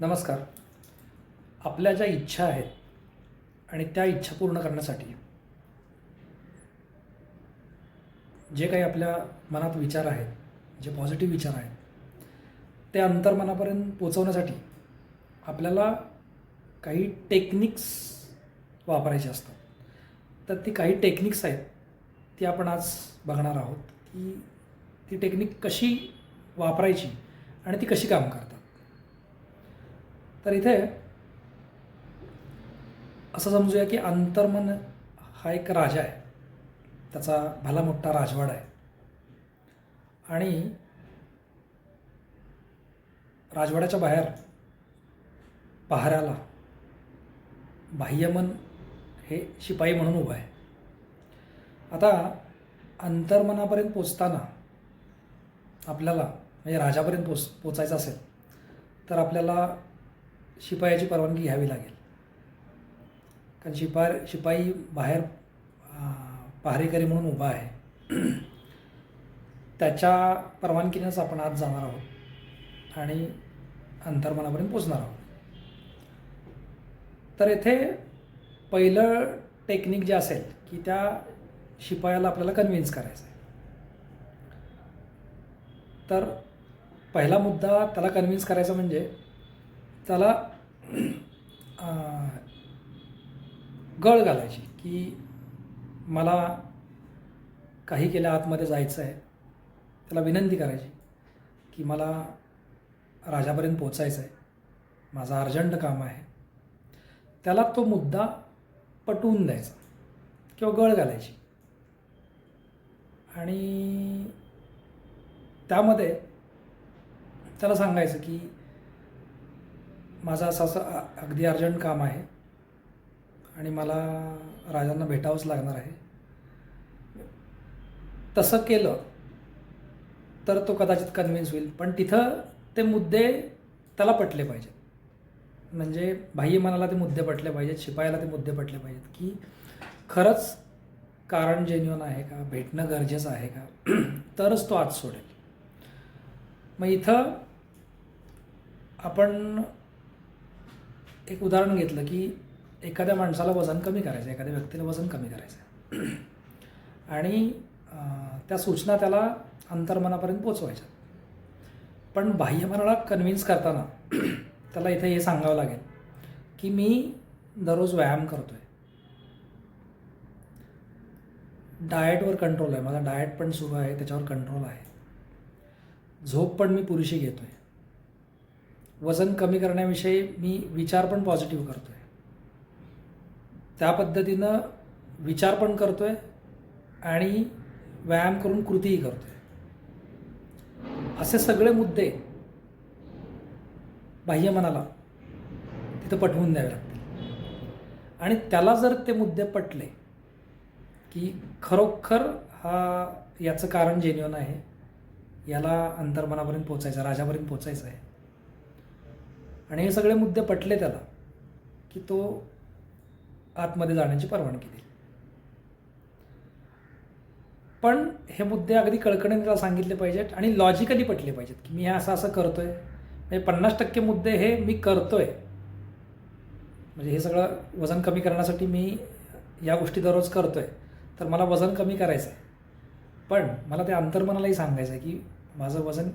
नमस्कार. आपल्या ज्या इच्छा आहेत आणि त्या इच्छा पूर्ण करण्यासाठी जे काही आपल्या मनात विचार आहेत जे पॉझिटिव्ह विचार आहेत ते अंतर्मनापर्यंत पोचवण्यासाठी आपल्याला काही टेक्निक्स वापरायचे असतात. तर ती काही टेक्निक्स आहेत ती आपण आज बघणार आहोत. की ती टेक्निक कशी वापरायची आणि ती कशी काम करतात तर इथे असं समजूया की अंतर्मन हा एक राजा आहे. त्याचा भला मोठा राजवाडा आहे. आणि राजवाड्याच्या बाहेर पहाऱ्याला बाह्यमन हे शिपाई म्हणून उभं आहे. आता अंतर्मनापर्यंत पोचताना आपल्याला म्हणजे राजापर्यंत पोच पोचायचं असेल तर आपल्याला शिपायाची परवानगी घ्यावी लागेल. कारण शिपा शिपाई बाहेर पहारेकरी म्हणून उभा आहे. त्याच्या परवानगीनेच आपण आत जाणार आहोत. आणि अंतर्मनापर्यंत पोचणार आहोत. तर येथे पहिलं टेक्निक जे असेल की त्या शिपायाला आपल्याला कन्व्हिन्स करायचं आहे. तर पहिला मुद्दा त्याला कन्व्हिन्स करायचा म्हणजे त्याला गळ घालायची की मला काही केल्या आतमध्ये जायचं आहे त्याला विनंती करायची की मला राजापर्यंत पोचायचं आहे माझं अर्जंट काम आहे. त्याला तो मुद्दा पटवून द्यायचा किंवा गळ घालायची. आणि त्यामध्ये त्याला सांगायचं की माझं असं असं अगदी अर्जंट काम आहे. आणि मला राजांना भेटावंच लागणार आहे. तसं केलं तर तो कदाचित कन्व्हिन्स होईल. पण तिथं ते मुद्दे त्याला पटले पाहिजेत. म्हणजे बाह्य मनाला ते मुद्दे पटले पाहिजेत शिपायाला ते मुद्दे पटले पाहिजेत की खरंच कारण जेन्युअन आहे का भेटणं गरजेचं आहे का? तरच तो आज सोडेल. मग इथं आपण एक उदाहरण घेतलं की एखाद्या माणसाला वजन कमी करायचं एखाद्या व्यक्तीला वजन कमी करायचं आहे आणि त्या सूचना त्याला अंतर्मनापर्यंत पोचवायच्या. पण बाह्यमनाला कन्व्हिन्स करताना त्याला इथे हे सांगावं लागेल की मी दररोज व्यायाम करतो आहे डाएटवर कंट्रोल आहे. माझा डाएट पण सुरू आहे त्याच्यावर कंट्रोल आहे. झोप पण मी पुरेशी घेतो आहे वजन कमी करण्याविषयी मी विचार पण पॉझिटिव्ह करतो आहे त्या पद्धतीनं विचार पण करतो आहे आणि व्यायाम करून कृतीही करतो आहे असे सगळे मुद्दे बाह्य मनाला तिथं पटवून द्यावे लागतील. आणि त्याला जर ते मुद्दे पटले की खरोखर हा याचं कारण जेन्युअन आहे याला अंतर्मनापर्यंत पोचायचं राजापर्यंत पोचायचं आहे आणि हे सगळे मुद्दे पटले त्याला की तो आतमध्ये जाण्याची परवानगी देईल. पण हे मुद्दे अगदी कळकळीने त्याला सांगितले पाहिजेत आणि लॉजिकली पटले पाहिजेत की मी हे असं असं करतोय. म्हणजे पन्नास टक्के मुद्दे हे मी करतोय. म्हणजे हे सगळं वजन कमी करण्यासाठी मी या गोष्टी दररोज करतोय. तर मला वजन कमी करायचं आहे पण मला ते अंतर्मनालाही सांगायचं आहे की माझं वजन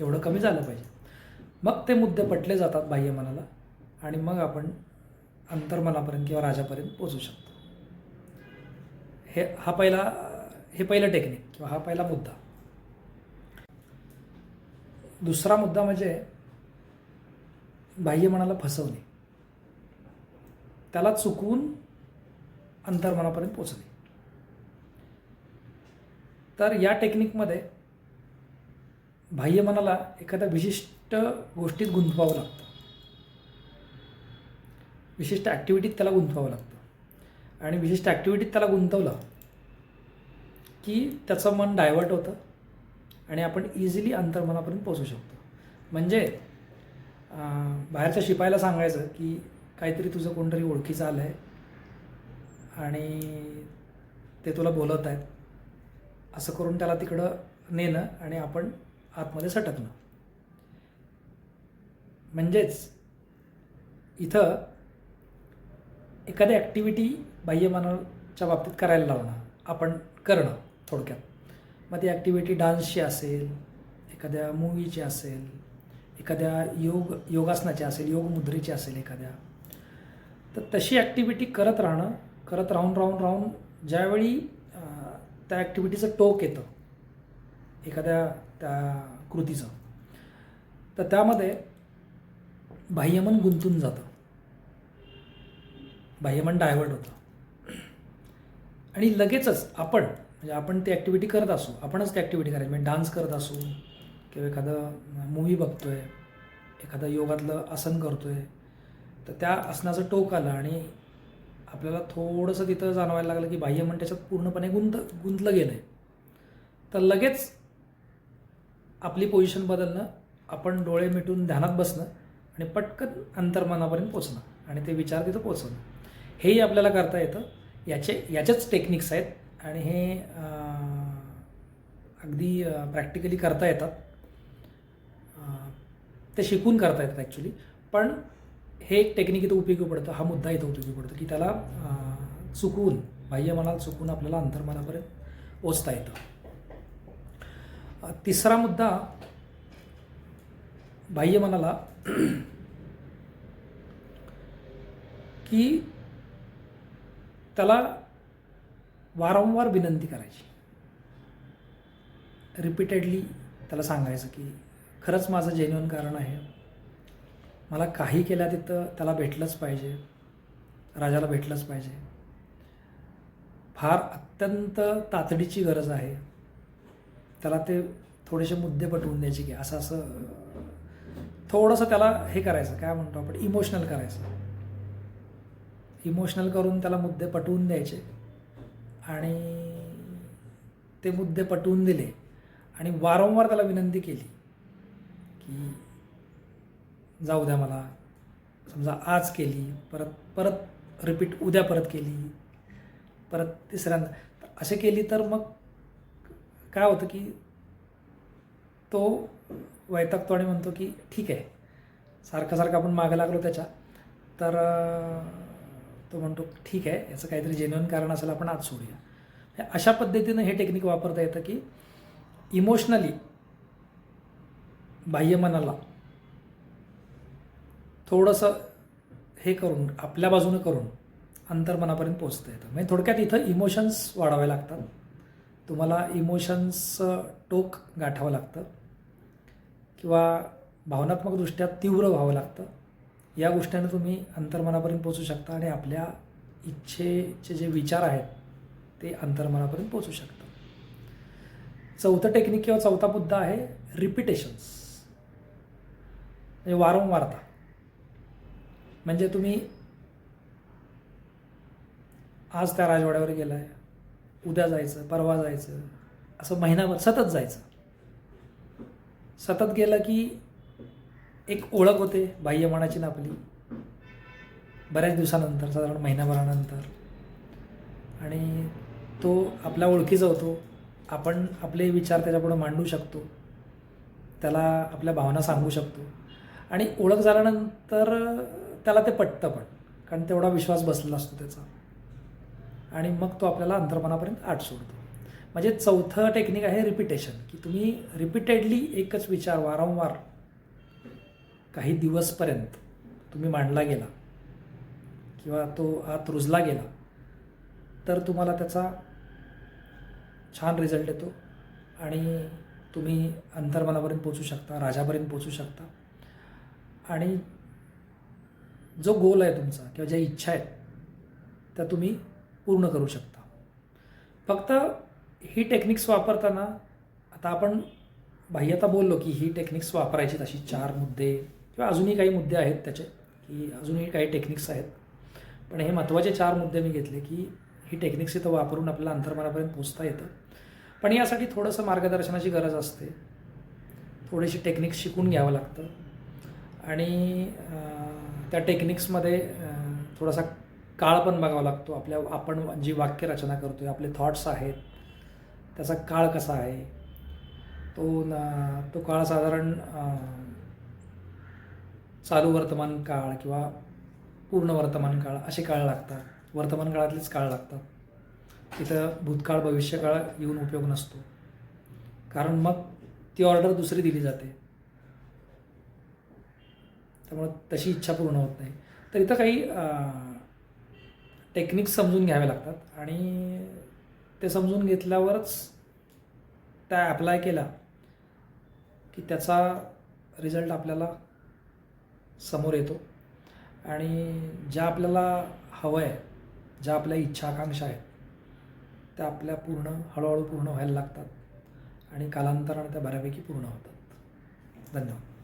एवढं कमी झालं पाहिजे. मग ते मुद्दे पटले जातात बाह्य मनाला आणि मग आपण अंतर्मनापर्यंत किंवा राजापर्यंत पोचू शकतो. हे हा पहिला हे पहिलं टेक्निक किंवा हा पहिला मुद्दा. दुसरा मुद्दा म्हणजे बाह्य मनाला फसवणे. त्याला चुकवून अंतर्मनापर्यंत पोचणे तर या टेक्निकमध्ये बाह्य मनाला एखाद्या विशिष्ट गोष्टीत गुंतवावं लागतं. विशिष्ट ॲक्टिव्हिटीत त्याला गुंतवावं लागतं. आणि विशिष्ट ॲक्टिव्हिटीत त्याला गुंतवलं की त्याचं मन डायव्हर्ट होतं आणि आपण इझिली अंतर्मनापर्यंत पोचू शकतो. म्हणजे बाहेरच्या शिपायला सांगायचं की काहीतरी तुझं कोणतरी ओळखीचं आलं आहे आणि ते तुला बोलत आहेत असं करून त्याला तिकडं नेणं आणि आपण आतमध्ये सटकणं. म्हणजेच इथं एखादी ॲक्टिव्हिटी बाह्यमानाच्या बाबतीत करायला लावणं आपण करणं थोडक्यात. मग ती ॲक्टिव्हिटी डान्सची असेल एखाद्या मूवीची असेल एखाद्या योग योगासनाची असेल योग मुद्रेची असेल एखाद्या तर तशी ॲक्टिव्हिटी करत राहणं करत राहून राहून राहून ज्यावेळी त्या ॲक्टिव्हिटीचं टोक येतं एखाद्या त्या कृतीचं. तर त्यामध्ये बाह्यमन गुंतून जातं. बाह्यमन डायव्हर्ट होतं. आणि लगेचच आपण म्हणजे आपण ती ॲक्टिव्हिटी करत असू आपणच ती ॲक्टिव्हिटी करायची. म्हणजे डान्स करत असू किंवा एखादं मूवी आहे एखादं योगातलं आसन करतो आहे तर त्या आसनाचं टोक आलं आणि आपल्याला थोडंसं तिथं जाणवायला लागलं की बाह्यमन त्याच्यात पूर्णपणे गुंत गुंतलं गेलं आहे तर लगेच आपली पोझिशन बदलणं आपण डोळे मिटून ध्यानात बसणं आणि पटकन अंतर्मनापर्यंत पोचणं आणि ते विचार तिथं पोचणं हेही आपल्याला करता येतं. याचे याच्याच टेक्निक्स आहेत आणि हे अगदी प्रॅक्टिकली करता येतात. ते शिकून करता येतात ॲक्च्युली पण हे एक टेक्निक इथं उपयोगी पडतं. हा मुद्दा इथं उपयोगी पडतो की त्याला चुकून चुकवून बाह्य चुकून आपल्याला अंतर्मनापर्यंत पोचता येतं. तिसरा मुद्दा बाह्य मनाला की त्याला वारंवार विनंती करायची. रिपीटेडली त्याला सांगायचं की खरंच माझं जेन्युअन कारण आहे. मला काही केल्या तिथं त्याला भेटलंच पाहिजे. राजाला भेटलंच पाहिजे. फार अत्यंत तातडीची गरज आहे. त्याला ते थोडेसे मुद्दे पटवून द्यायचे की असं असं थोडंसं त्याला हे करायचं काय म्हणतो आपण इमोशनल करायचं. इमोशनल करून त्याला मुद्दे पटवून द्यायचे आणि ते मुद्दे पटवून दिले आणि वारंवार त्याला विनंती केली की जाऊ द्या मला समजा आज केली परत परत रिपीट उद्या परत केली परत तिसऱ्यांदा. असे केली तर मग काय होतं की तो वैतागतो आणि म्हणतो की ठीक आहे. सारखं सारखं आपण मागं लागलो त्याच्या. तर तो म्हणतो ठीक आहे याचं काहीतरी जेन्युअन कारण असेल आपण आज सोडूया. अशा पद्धतीनं हे टेक्निक वापरता येतं की इमोशनली बाह्यमनाला थोडंसं हे करून आपल्या बाजूनं करून अंतर्मनापर्यंत पोचता येतं. म्हणजे थोडक्यात इथं इमोशन्स वाढावे लागतात. तुम्हाला इमोशन्सचं टोक गाठावं लागतं किंवा भावनात्मकदृष्ट्या तीव्र व्हावं लागतं. या गोष्टीने तुम्ही अंतर्मनापर्यंत पोचू शकता आणि आपल्या इच्छेचे जे विचार आहेत ते अंतर्मनापर्यंत पोचू शकतं. चौथं टेक्निक किंवा चौथा मुद्दा आहे रिपिटेशन्स. म्हणजे वारंवारता. म्हणजे तुम्ही आज त्या राजवाड्यावर गेला आहे उद्या जायचं परवा जायचं असं महिनाभर सतत जायचं. सतत गेलं की एक ओळख होते बाह्यमानाची ना आपली बऱ्याच दिवसानंतर साधारण महिनाभरानंतर. आणि तो आपल्या ओळखीचा होतो. आपण आपले विचार त्याच्यापुढं मांडू शकतो. त्याला आपल्या भावना सांगू शकतो. आणि ओळख झाल्यानंतर त्याला ते पटतं पण कारण तेवढा विश्वास बसलेला असतो त्याचा. आणि मग तो आपल्याला अंतर्मनापर्यंत आठ सोडतो. म्हणजे चौथं टेक्निक आहे रिपिटेशन की तुम्ही रिपीटेडली एकच विचार वारंवार काही दिवसपर्यंत तुम्ही मांडला गेला किंवा तो आत रुजला गेला तर तुम्हाला त्याचा छान रिझल्ट येतो आणि तुम्ही अंतर्मनापर्यंत पोचू शकता राजापर्यंत पोचू शकता. आणि जो गोल आहे तुमचा किंवा ज्या इच्छा आहेत त्या तुम्ही पूर्ण करू शकता. फक्त ही टेक्निक्स वापरताना आता आपण बाह्यता बोललो की ही टेक्निक्स वापरायची तशी चार मुद्दे किंवा अजूनही काही मुद्दे आहेत त्याचे की अजूनही काही टेक्निक्स आहेत. पण हे महत्त्वाचे चार मुद्दे मी घेतले की ही टेक्निक्स इथं वापरून आपल्याला अंतर्मनापर्यंत पोचता येतं. पण यासाठी थोडंसं मार्गदर्शनाची गरज असते. थोडीशी टेक्निक्स शिकून घ्यावं लागतं. आणि त्या टेक्निक्समध्ये थोडासा काळ पण बघावा लागतो. आपल्या आपण जी वाक्यरचना करतो आहे आपले थॉट्स आहेत त्याचा काळ कसा आहे? तो न तो काळ साधारण चालू वर्तमान काळ किंवा पूर्ण वर्तमान काळ असे काळ लागतात. वर्तमान काळातलेच काळ लागतात. तिथं भूतकाळ भविष्यकाळ येऊन उपयोग नसतो. कारण मग ती ऑर्डर दुसरी दिली जाते. त्यामुळं तशी इच्छा पूर्ण होत नाही. तर इथं काही टेक्निक्स समजून घ्यावे लागतात. आणि ते समजून घेतल्यावरच त्या ॲप्लाय केला की त्याचा रिझल्ट आपल्याला समोर येतो. आणि ज्या आपल्याला हवं आहे ज्या आपल्या इच्छा आकांक्षा आहेत त्या आपल्या पूर्ण हळूहळू पूर्ण व्हायला लागतात. आणि कालांतराने त्या बऱ्यापैकी पूर्ण होतात. धन्यवाद.